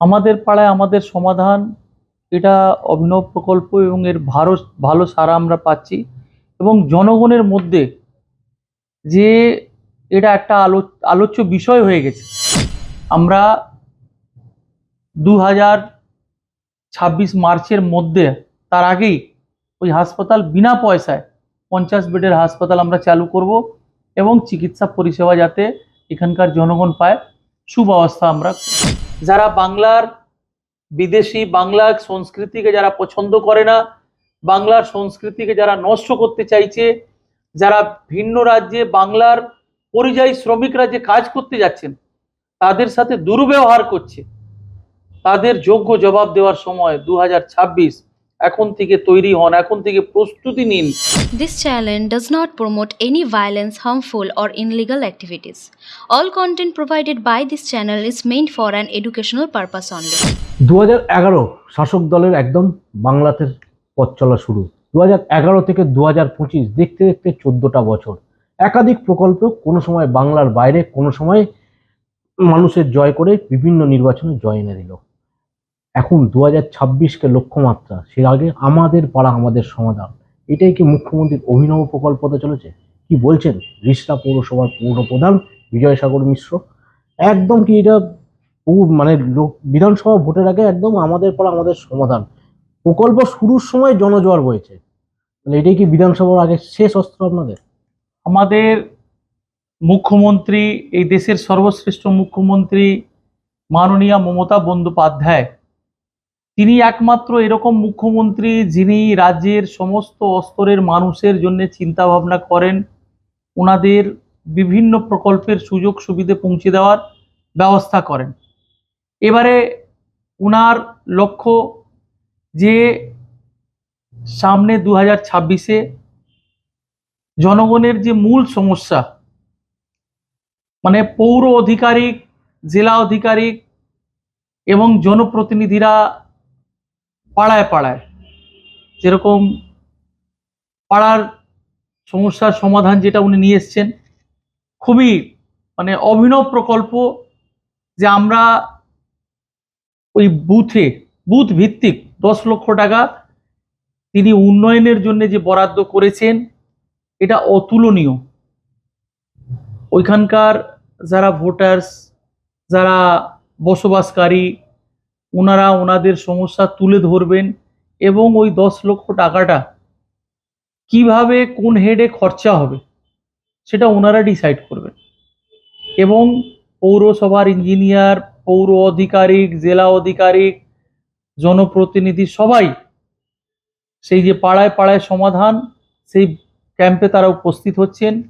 আমাদের পাড়ায় আমাদের সমাধান, এটা অভিনব প্রকল্প এবং এর ভালো ভালো সাড়া আমরা পাচ্ছি। এবং জনগণের মধ্যে যে এটা একটা আলো, আলোচ্য বিষয় হয়ে গেছে। আমরা দু হাজার ছাব্বিশ মার্চের মধ্যে, তার আগেই ওই হাসপাতাল বিনা পয়সায় পঞ্চাশ বেডের হাসপাতাল আমরা চালু করব এবং চিকিৎসা পরিষেবা যাতে এখানকার জনগণ পায়। সুব্যবস্থা আমরা। যারা বাংলার বিদেশি বাংলার সংস্কৃতিকে যারা পছন্দ করে না, বাংলার সংস্কৃতিকে যারা নষ্ট করতে চাইছে, যারা ভিন্ন রাজ্যে বাংলার পরিযায়ী শ্রমিকরা যে কাজ করতে যাচ্ছেন, তাদের সাথে দুর্ব্যবহার করছে। তাদের যোগ্য জবাব দেওয়ার সময় দু হাজার ছাব্বিশ এখন থেকে তৈরি হন, এখন থেকে প্রস্তুতি নিন। This channel does not promote any violence, harmful, or illegal activities. All content provided by this channel is meant for an educational purpose only. দু এগারো শাসক দলের একদম বাংলাতে পথ চলা শুরু দু থেকে দু দেখতে দেখতে চোদ্দটা বছর একাধিক প্রকল্প কোনো সময় বাংলার বাইরে কোনো সময় মানুষের জয় করে বিভিন্ন নির্বাচনে জয় এনে দিল এখন দু হাজার ছাব্বিশকে লক্ষ্যমাত্রা সে আগে আমাদের পাড়া আমাদের সমাধান এটাই কি মুখ্যমন্ত্রীর অভিনব প্রকল্প হতে চলেছে? কি বলছেন? রিষ্টা পৌরসভার পৌর প্রধান বিজয় সাগর মিশ্র। একদম কি এটা মানে লোক, বিধানসভা ভোটের আগে একদম আমাদের পর আমাদের সমাধান। প্রকল্প শুরুর সময় জনজোয়ার বয়েছে মানে এটাই কি বিধানসভার আগে শেষ অস্ত্র আপনাদের? আমাদের মুখ্যমন্ত্রী, এই দেশের সর্বশ্রেষ্ঠ মুখ্যমন্ত্রী মাননীয়া মমতা বন্দ্যোপাধ্যায় তিনি একমাত্র এরকম মুখ্যমন্ত্রী যিনি রাজ্যের সমস্ত স্তরের মানুষের জন্য চিন্তা ভাবনা করেন ওনাদের বিভিন্ন প্রকল্পের সুযোগ সুবিধে পৌঁছে দেওয়ার ব্যবস্থা করেন। এবারে ওনার লক্ষ্য যে সামনে দু হাজার ছাব্বিশে জনগণের যে মূল সমস্যা মানে পৌর অধিকারিক, জেলা অধিকারিক এবং জনপ্রতিনিধিরা পাড়ায় পাড়ায়। যেরকম পাড়ার সমস্যার সমাধান যেটা উনি নিয়ে এসছেন, খুবই মানে অভিনব প্রকল্প যে আমরা ওই বুথে, বুথ ভিত্তিক দশ লক্ষ টাকা তিনি উন্নয়নের জন্য যে বরাদ্দ করেছেন, এটা অতুলনীয়। ওইখানকার যারা ভোটার্স যারা বসবাসকারী ওনারা ওনাদের সমস্যা তুলে ধরবেন এবং ওই দশ লক্ষ টাকাটা কীভাবে কোন হেডে খরচা হবে সেটা ওনারা ডিসাইড করবেন। এবং পৌরসভার ইঞ্জিনিয়ার পৌর আধিকারিক জেলা আধিকারিক জনপ্রতিনিধি সবাই সেই যে পাড়ায় পাড়ায় সমাধান সেই ক্যাম্পে তারা উপস্থিত হচ্ছেন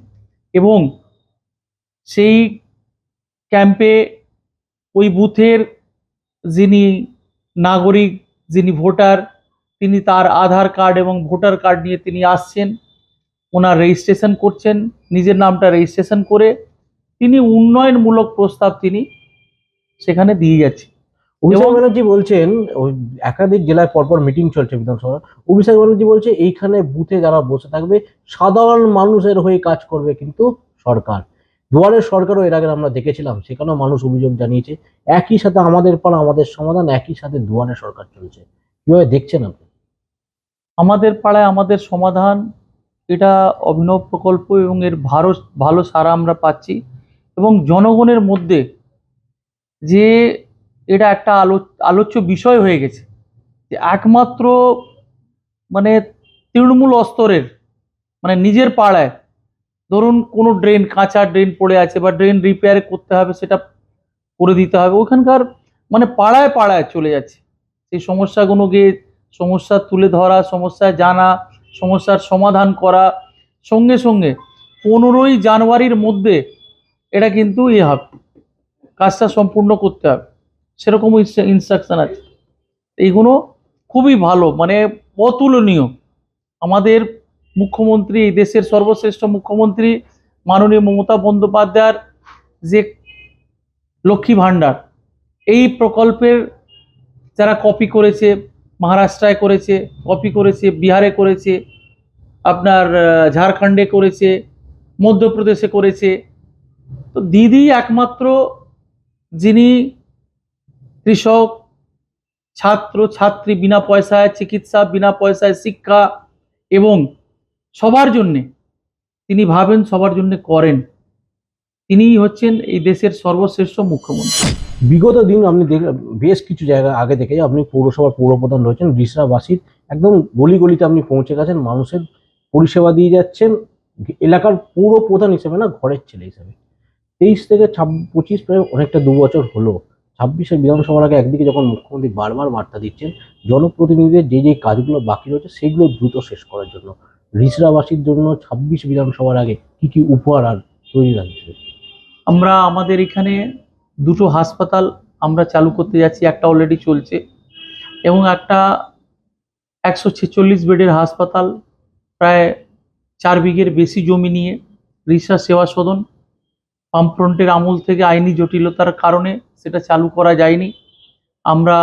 এবং সেই ক্যাম্পে ওই বুথের যিনি নাগরিক যিনি ভোটার তিনি তার আধার কার্ড এবং ভোটার কার্ড নিয়ে তিনি আসছেন। ওনার রেজিস্ট্রেশন করছেন নিজের নামটা রেজিস্ট্রেশন করে তিনি উন্নয়নমূলক প্রস্তাব তিনি সেখানে দিয়ে যাচ্ছেন। অভিষেক ব্যানার্জি বলছেন ওই একাধিক জেলায় পরপর মিটিং চলছে বিধানসভা অভিষেক ব্যানার্জি বলছে এইখানে বুথে যারা বসে থাকবে সাধারণ মানুষের হয়ে কাজ করবে কিন্তু সরকার। দুয়ারের সরকারও এর আগে আমরা দেখেছিলাম, সেখানেও মানুষ অভিযোগ জানিয়েছে, একই সাথে আমাদের পাড়া আমাদের সমাধান, একই সাথে দুয়ারে সরকার চলছে। কীভাবে দেখছেন আপনি? আমাদের পাড়ায় আমাদের সমাধান, এটা অভিনব প্রকল্প এবং এর ভালো ভালো সাড়া আমরা পাচ্ছি এবং জনগণের মধ্যে যে এটা একটা আলো, আলোচ্য বিষয় হয়ে গেছে যে একমাত্র মানে তৃণমূল স্তরের মানে নিজের পাড়ায় ধরুন কোনো ড্রেন কাঁচা ড্রেন পড়ে আছে বা ড্রেন রিপেয়ার করতে হবে সেটা করে দিতে হবে। ওখানকার মানে পাড়ায় পাড়ায় চলে যাচ্ছে। সেই সমস্যাগুলোকে সমস্যা তুলে ধরা, সমস্যা জানা, সমস্যার সমাধান করা, সঙ্গে সঙ্গে পনেরোই জানুয়ারির মধ্যে এটা কিন্তু ইয়ে হবে। কাজটা সম্পূর্ণ করতে হবে। সেরকম ইনস্ট্রাকশন আছে। এইগুলো খুবই ভালো মানে অতুলনীয়। আমাদের মুখ্যমন্ত্রী, এই দেশের সর্বশ্রেষ্ঠ মুখ্যমন্ত্রী মাননীয় মমতা বন্দ্যোপাধ্যায়ের যে লক্ষ্মী ভাণ্ডার, এই প্রকল্পের যারা কপি করেছে, মহারাষ্ট্রায় করেছে, কপি করেছে, বিহারে করেছে, আপনার ঝাড়খণ্ডে করেছে, মধ্যপ্রদেশে করেছে, তো দিদি একমাত্র যিনি কৃষক, ছাত্র, ছাত্রী, বিনা পয়সায় চিকিৎসা, বিনা পয়সায় শিক্ষা এবং সবার জন্যে, তিনি ভাবেন সবার জন্য করেন। তিনিই হচ্ছেন এই দেশের সর্বশ্রেষ্ঠ মুখ্যমন্ত্রী। বিগত দিন আপনি বেশ কিছু জায়গা আগে থেকে আপনি পৌরসভার পৌরপ্রধান রয়েছেন রিসরাবাসীর একদম গলি গলিতে আপনি পৌঁছে গেছেন, মানুষের পরিষেবা দিয়ে যাচ্ছেন, এলাকার পৌর প্রধান হিসেবে না, ঘরের ছেলে হিসেবে। তেইশ থেকে পঁচিশ প্রায় অনেকটা দু বছর হলো। ছাব্বিশের বিধানসভার আগে একদিকে যখন মুখ্যমন্ত্রী বারবার বার্তা দিচ্ছেন, জনপ্রতিনিধিদের যে যে কাজগুলো বাকি রয়েছে, সেগুলো দ্রুত শেষ করার জন্য। রিসরাবাসীর জন্য ছাব্বিশ বিধানসভার আগে কি কি উপহার আর তৈরি রাখছে আমরা আমাদের এখানে দুটো হাসপাতাল আমরা চালু করতে যাচ্ছি, একটা অলরেডি চলছে এবং একটা একশো ছেচল্লিশ বেডের হাসপাতাল, প্রায় চার বিঘের বেশি জমি নিয়ে রিসা সেবা সদন বামফ্রন্টের আমল থেকে আইনি জটিলতার কারণে সেটা চালু করা যায়নি। আমরা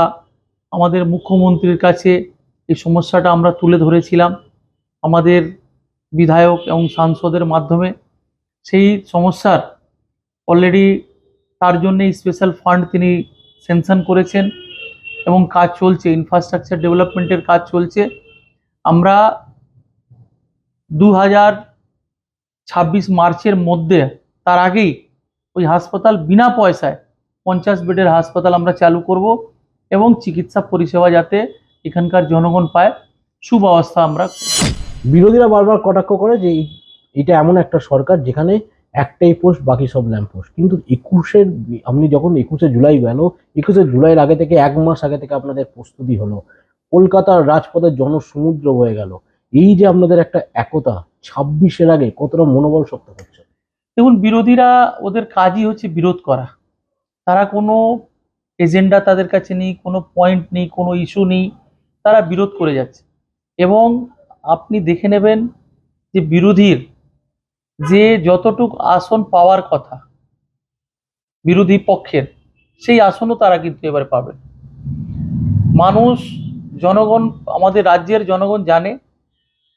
আমাদের মুখ্যমন্ত্রীর কাছে এই সমস্যাটা আমরা তুলে ধরেছিলাম। আমাদের বিধায়ক এবং সাংসদের মাধ্যমে সেই সমস্যার অলরেডি তার জন্য স্পেশাল ফান্ড তিনি স্যাংশন করেছেন এবং কাজ চলছে ইনফ্রাস্ট্রাকচার ডেভেলপমেন্টের কাজ চলছে আমরা দু হাজার ছাব্বিশ মার্চের মধ্যে, তার আগেই ওই হাসপাতাল বিনা পয়সায় পঞ্চাশ বেডের হাসপাতাল আমরা চালু করব এবং চিকিৎসা পরিষেবা যাতে এখানকার জনগণ পায় সুব্যবস্থা আমরা। বিরোধীরা বারবার কটাক্ষ করে যে এটা এমন একটা সরকার যেখানে একটাই পোস্ট, বাকি সব ল্যাম্প পোস্ট। কিন্তু একুশের আপনি যখন একুশে জুলাই গেল, একুশে জুলাইয়ের আগে থেকে এক মাস আগে থেকে আপনাদের প্রস্তুতি হলো। কলকাতার রাজপথের জনসমুদ্র হয়ে গেল। এই যে আপনাদের একটা একতা, ছাব্বিশের আগে কতটা মনোবল শক্ত করছে দেখুন, বিরোধীরা ওদের কাজই হচ্ছে বিরোধ করা। তারা কোনো এজেন্ডা তাদের কাছে নেই, কোনো পয়েন্ট নেই, কোনো ইস্যু নেই। তারা বিরোধ করে যাচ্ছে। এবং আপনি দেখে নেবেন যে বিরোধীর যে যতটুক আসন পাওয়ার কথা বিরোধী পক্ষের, সেই আসনও তারা কিন্তু এবারে পাবে মানুষ, জনগণ, আমাদের রাজ্যের জনগণ জানে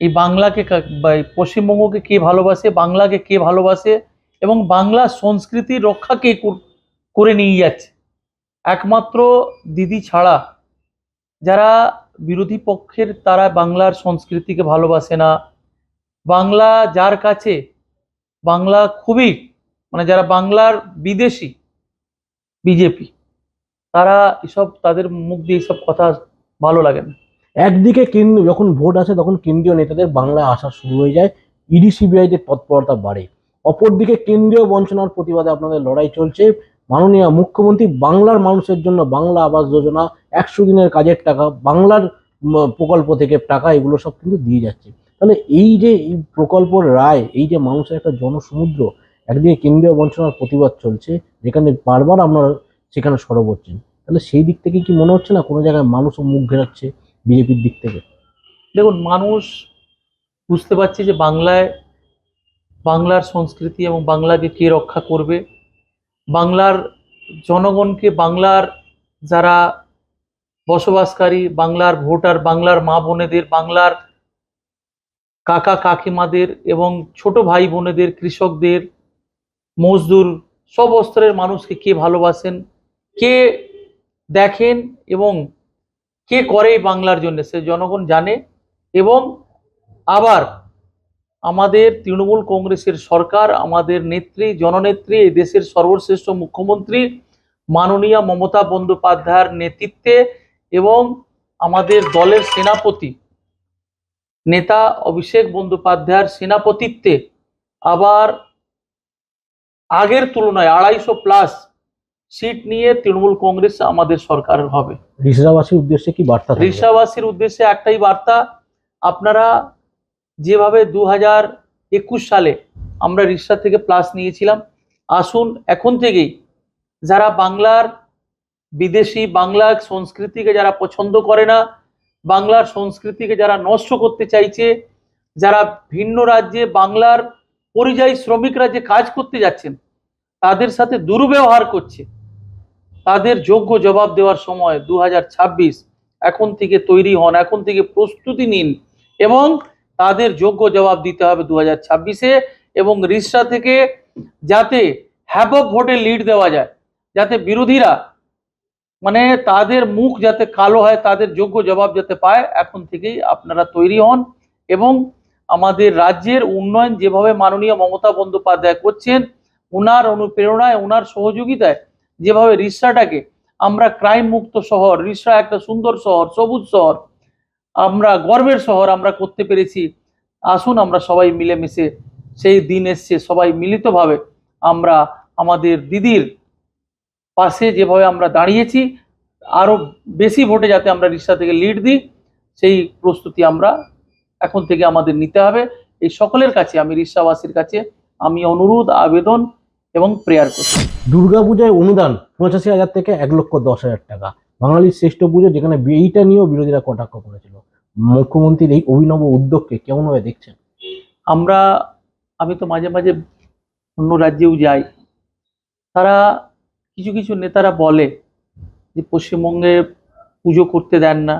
এই বাংলাকে পশ্চিমবঙ্গকে কে ভালোবাসে, বাংলাকে কে ভালোবাসে এবং বাংলা সংস্কৃতি রক্ষা কে করে নিয়ে যাচ্ছে। একমাত্র দিদি ছাড়া যারা বিরোধী পক্ষের তারা বাংলার সংস্কৃতিকে ভালোবাসে না। বাংলা যার কাছে, বাংলা খুবই মানে যারা বাংলার বিদেশি, বিজেপি, তারা এসব, তাদের মুখ দিয়ে এসব কথা ভালো লাগে না। একদিকে যখন ভোট আসে, তখন কেন্দ্রীয় নেতাদের বাংলায় আসা শুরু হয়ে যায়, ইডি সিবিআই দের তৎপরতা বাড়ে। অপরদিকে কেন্দ্রীয় বঞ্চনার প্রতিবাদে আপনাদের লড়াই চলছে মাননীয় মুখ্যমন্ত্রী বাংলার মানুষের জন্য বাংলা আবাস যোজনা, একশো দিনের কাজের টাকা, বাংলার প্রকল্প থেকে টাকা, এগুলো সব কিন্তু দিয়ে যাচ্ছে। তাহলে এই যে এই প্রকল্পর রায়, এই যে মানুষের একটা জনসমুদ্র, একদিকে কেন্দ্রীয় বঞ্চনার প্রতিবাদ চলছে, যেখানে বারবার আপনারা সেখানে সরব হচ্ছেন তাহলে সেই দিক থেকে কি মনে হচ্ছে না কোনো জায়গায় মানুষও মুখ ঘেরাচ্ছে বিজেপির দিক থেকে? দেখুন, মানুষ বুঝতে পারছে যে বাংলায়, বাংলার সংস্কৃতি এবং বাংলাকে কে রক্ষা করবে বাংলার জনগণকে, বাংলার যারা বসবাসকারী, বাংলার ভোটার, বাংলার মা বোনেদের, বাংলার কাকা কাকিমাদের এবং ছোট ভাই বোনেদের, কৃষকদের, মজদুর, সব স্তরের মানুষকে কে ভালোবাসেন, কে দেখেন এবং কে করে বাংলার জন্য, সে জনগণ জানে এবং আবার আমাদের তৃণমূল কংগ্রেসের সরকার আমাদের নেত্রী জননেত্রী এই দেশের সর্বশ্রেষ্ঠ মুখ্যমন্ত্রী মাননীয় মমতা বন্দ্যোপাধ্যায়ের নেতৃত্বে এবং আমাদের দলের সেনাপতি নেতা অভিষেক বন্দ্যোপাধ্যায়ের সেনাপতিত্বে আবার আগের তুলনায় আড়াইশো প্লাস সিট নিয়ে তৃণমূল কংগ্রেস আমাদের সরকার হবে রিসরাবাসীর উদ্দেশ্যে কি বার্তা থাকবে? রিক্সাবাসীর উদ্দেশ্যে একটাই বার্তা আপনারা যেভাবে দু হাজার একুশ সালে আমরা রিক্সা থেকে প্লাস নিয়েছিলাম, আসুন এখন থেকেই যারা বাংলার বিদেশি, বাংলার সংস্কৃতিকে যারা পছন্দ করে না, বাংলার সংস্কৃতিকে যারা নষ্ট করতে চাইছে, যারা ভিন্ন রাজ্যে বাংলার পরিযায়ী শ্রমিকরা যে কাজ করতে যাচ্ছেন, তাদের সাথে দুর্ব্যবহার করছে, তাদের যোগ্য জবাব দেওয়ার সময় দু হাজার ছাব্বিশ এখন থেকে তৈরি হন, এখন থেকে প্রস্তুতি নিন এবং তাদের যোগ্য জবাব দিতে হবে দু হাজার ছাব্বিশে এবং রিসরা থেকে যাতে হ্যাবক ভোটে লিড দেওয়া যায়, যাতে বিরোধীরা মানে তাদের মুখ যাতে কালো হয়, তাদের যোগ্য জবাব যাতে পায়, এখন থেকেই আপনারা তৈরি হন এবং আমাদের রাজ্যের উন্নয়ন যেভাবে মাননীয় মমতা বন্দ্যোপাধ্যায় করছেন ওনার অনুপ্রেরণায় ওনার সহযোগিতায় যেভাবে রিসরাটাকে আমরা ক্রাইম মুক্ত শহর, রিসরা একটা সুন্দর শহর, সবুজ শহর আমরা গর্বের শহর আমরা করতে পেরেছি। আসুন আমরা সবাই মিলেমিশে সেই দিন এসছে, সবাই মিলিতভাবে আমরা আমাদের দিদির পাশে যেভাবে আমরা দাঁড়িয়েছি, আরও বেশি ভোটে যাতে আমরা রিক্সা থেকে লিড দিই, সেই প্রস্তুতি আমরা এখন থেকে আমাদের নিতে হবে। এই সকলের কাছে, আমি রিক্সাবাসীর কাছে আমি অনুরোধ, আবেদন এবং প্রেয়ার করছি। দুর্গাপূজায় অনুদান পঁচাশি হাজার থেকে এক লক্ষ দশ হাজার টাকা। বাঙালির শ্রেষ্ঠ পুজো যেখানে এইটা নিয়েও বিরোধীরা কটাক্ষ করেছিল। মুখ্যমন্ত্রীর এই অভিনব উদ্যোগকে কেমনভাবে দেখছেন? আমরা, আমি তো মাঝে মাঝে অন্য রাজ্যেও যাই। তারা কিছু কিছু নেতারা বলে যে পশ্চিমবঙ্গে পুজো করতে দেন না।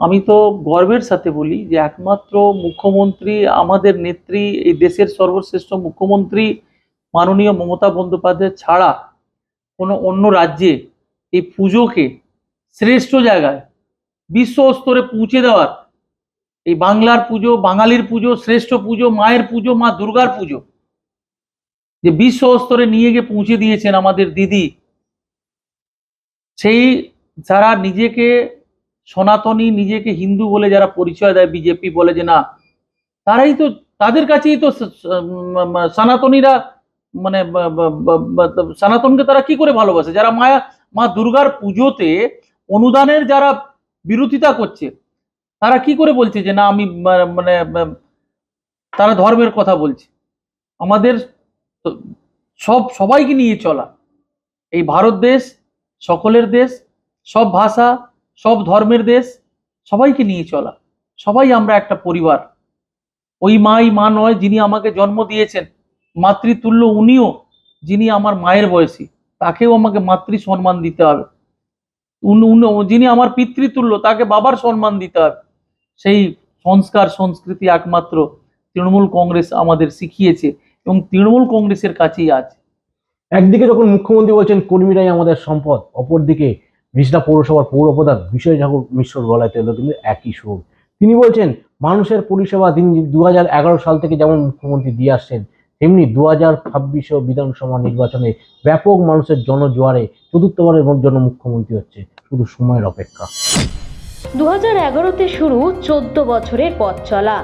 আমি তো গর্বের সাথে বলি যে একমাত্র মুখ্যমন্ত্রী, আমাদের নেত্রী, এই দেশের সর্বশ্রেষ্ঠ মুখ্যমন্ত্রী মাননীয় মমতা বন্দ্যোপাধ্যায় ছাড়া কোনো অন্য রাজ্যে এই পুজোকে শ্রেষ্ঠ জায়গায় বিশ্ব স্তরে পৌঁছে দেওয়ার। এই বাংলার পুজো, বাঙালির পুজো, শ্রেষ্ঠ পুজো, মায়ের পুজো, মা দুর্গার পুজো। যে বিশ্ব স্তরে নিয়ে গিয়ে পৌঁছে দিয়েছেন আমাদের দিদি, সেই যারা নিজেকে সনাতনী, নিজেকে হিন্দু বলে যারা পরিচয় দেয়, বিজেপি বলে যে না, তারাই তো, তাদের কাছেই তো সনাতনীরা মানে সনাতনকে তারা কি করে ভালোবাসে? যারা মায়া, মা দুর্গার পুজোতে অনুদানের যারা বিরোধিতা করছে। তারা কি করে বলছে যে, না, আমি মানে তারা ধর্মের কথা বলছে। আমাদের সব, সবাইকে নিয়ে চলা। এই ভারত দেশ, সকলের দেশ, সব ভাষা, সব ধর্মের দেশ, সবাইকে নিয়ে চলা। সবাই আমরা একটা পরিবার। ওই মাই, মা নয় যিনি আমাকে জন্ম দিয়েছেন, মাতৃতুল্য উনিও যিনি আমার মায়ের বয়সী, তাকেও আমাকে মাতৃ সম্মান দিতে হবে। যিনি আমার পিতৃতুল্য, তাকে বাবার সম্মান দিতে হবে। সেই সংস্কার সংস্কৃতি একমাত্র তৃণমূল কংগ্রেস আমাদের শিখিয়েছে এবং তৃণমূল কংগ্রেসের কাছেই আছে। একদিকে যখন মুখ্যমন্ত্রী বলছেন, কর্মীরাই আমাদের সম্পদ অপরদিকে রিষড়া পৌরসভার পৌরপ্রধান বিষয় ঠাকুর মিশ্রর গলায় তেল কিন্তু একই সুর। তিনি বলছেন, মানুষের পরিষেবা তিনি দু সাল থেকে যেমন মুখ্যমন্ত্রী দিয়ে আসছেন তেমনি দু হাজার ছাব্বিশে বিধানসভা নির্বাচনে ব্যাপক মানুষের জনজোয়ারে চতুর্থবারের জন্য মুখ্যমন্ত্রী হচ্ছে। শুধু সময়ের অপেক্ষা। দু হাজার এগারোতে শুরু চোদ্দ বছরের পথ চলা।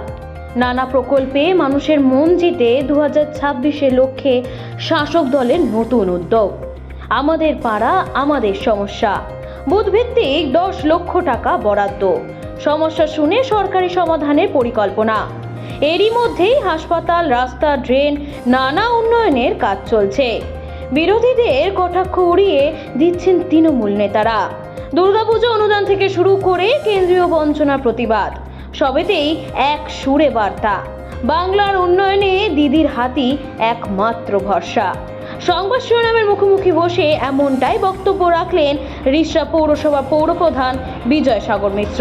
নানা প্রকল্পে মানুষের মন জিতে দু হাজার ছাব্বিশের লক্ষ্যে শাসক দলের নতুন উদ্যোগ। আমাদের পাড়া, আমাদের সমস্যা। বুথভিত্তিক দশ লক্ষ টাকা বরাদ্দ। সমস্যা শুনে সরকারি সমাধানের পরিকল্পনা। এরই মধ্যেই হাসপাতাল, রাস্তা, ড্রেন, নানা উন্নয়নের কাজ চলছে। বিরোধীদের কটাক্ষ উড়িয়ে দিচ্ছেন তৃণমূল নেতারা। দুর্গাপুজো অনুদান থেকে শুরু করে কেন্দ্রীয় বঞ্চনার প্রতিবাদ। সবেতেই এক সুরে বার্তা। বাংলার উন্নয়নে দিদির হাতি একমাত্র ভরসা। সংবাদ শিরোনামের মুখোমুখি বসে এমনটাই বক্তব্য রাখলেন রিষড়া পৌরসভা পৌরপ্রধান বিজয় সাগর মিশ্র